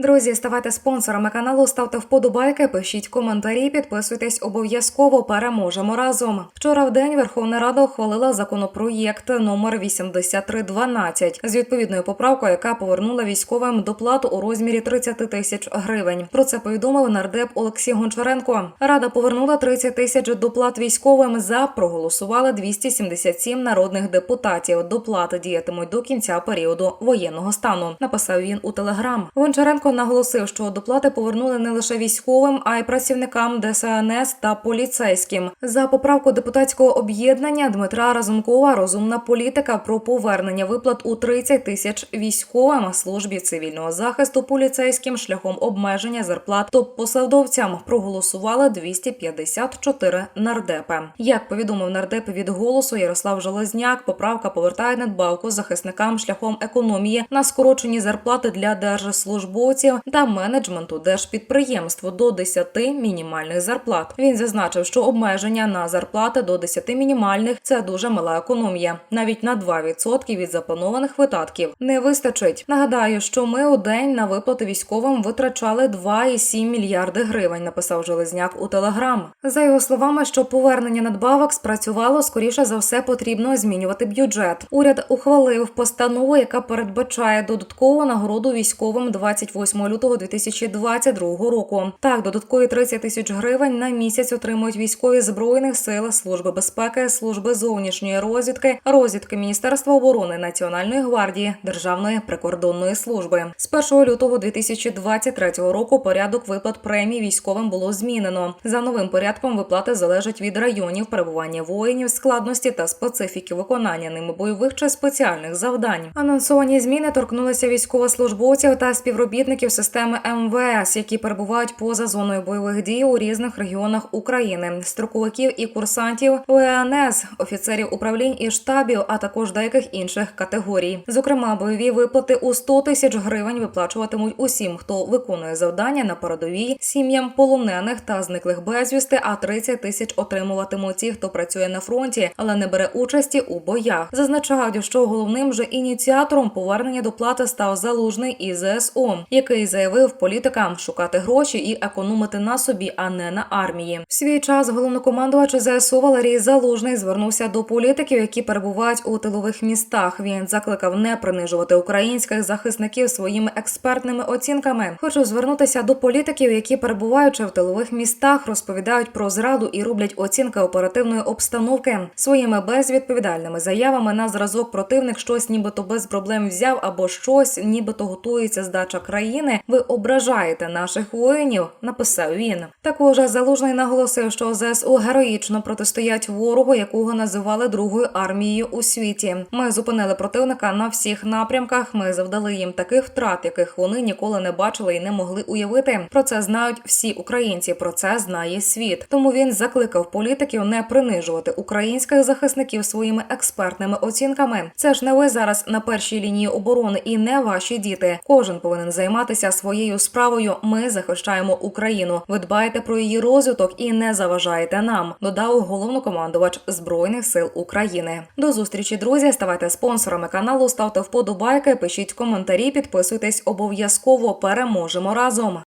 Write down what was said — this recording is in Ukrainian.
Друзі, ставайте спонсорами каналу, ставте вподобайки, пишіть коментарі, підписуйтесь обов'язково. Переможемо разом. Вчора в день Верховна Рада ухвалила законопроєкт номер 8312 з відповідною поправкою, яка повернула військовим доплату у розмірі 30 тисяч гривень. Про це повідомив нардеп Олексій Гончаренко. Рада повернула 30 тисяч доплат військовим. За проголосували 277 народних депутатів. Доплати діятимуть до кінця періоду воєнного стану. Написав він у телеграм. Гончаренко наголосив, що доплати повернули не лише військовим, а й працівникам ДСНС та поліцейським. За поправку депутатського об'єднання Дмитра Разумкова розумна політика про повернення виплат у 30 тисяч військовим службі цивільного захисту поліцейським шляхом обмеження зарплат топ-посадовцям проголосували 254 нардепи. Як повідомив нардеп від голосу Ярослав Железняк, поправка повертає надбавку захисникам шляхом економії на скорочені зарплати для держслужбовців та менеджменту держпідприємств до 10 мінімальних зарплат. Він зазначив, що обмеження на зарплати до 10 мінімальних це дуже мала економія. Навіть на 2% від запланованих видатків не вистачить. Нагадаю, що ми у день на виплати військовим витрачали 2,7 мільярди гривень. Написав Железняк у телеграм. За його словами, щоб повернення надбавок спрацювало, скоріше за все потрібно змінювати бюджет. Уряд ухвалив постанову, яка передбачає додаткову нагороду військовим 28 лютого 2022 року. Так, додаткові 30 тисяч гривень на місяць отримують військові збройних сил, служби безпеки, служби зовнішньої розвідки, розвідки Міністерства оборони, Національної гвардії, Державної прикордонної служби. З 1 лютого 2023 року порядок виплат премій військовим було змінено. За новим порядком виплати залежать від районів перебування воїнів, складності та специфіки виконання ними бойових чи спеціальних завдань. Анонсовані зміни торкнулися військовослужбовців та співробітників системи МВС, які перебувають поза зоною бойових дій у різних регіонах України, строковиків і курсантів ОЕНС, офіцерів управлінь і штабів, а також деяких інших категорій. Зокрема, бойові виплати у 100 тисяч гривень виплачуватимуть усім, хто виконує завдання на передовій, сім'ям полонених та зниклих безвісти, а 30 тисяч отримуватимуть ті, хто працює на фронті, але не бере участі у боях. Зазначають, що головним же ініціатором повернення доплати став залужний із ЗСУ, який заявив політикам шукати гроші і економити на собі, а не на армії. В свій час головнокомандувач ЗСУ Валерій Залужний звернувся до політиків, які перебувають у тилових містах. Він закликав не принижувати українських захисників своїми експертними оцінками. Хочу звернутися до політиків, які перебуваючи в тилових містах, розповідають про зраду і роблять оцінки оперативної обстановки своїми безвідповідальними заявами на зразок противник щось нібито без проблем взяв або щось, нібито готується здача країни. Ви ображаєте наших воїнів, написав він. Також залужний наголосив, що ЗСУ героїчно протистоять ворогу, якого називали другою армією у світі. Ми зупинили противника на всіх напрямках. Ми завдали їм таких втрат, яких вони ніколи не бачили і не могли уявити. Про це знають всі українці. Про це знає світ. Тому він закликав політиків не принижувати українських захисників своїми експертними оцінками. Це ж не ви зараз на першій лінії оборони і не ваші діти. Кожен повинен займатися своєю справою. Ми захищаємо Україну. Ви дбаєте про її розвиток і не заважаєте нам. Додав головнокомандувач збройних сил України. До зустрічі, друзі. Ставайте спонсорами каналу, ставте вподобайки, пишіть коментарі, підписуйтесь обов'язково. Переможемо разом.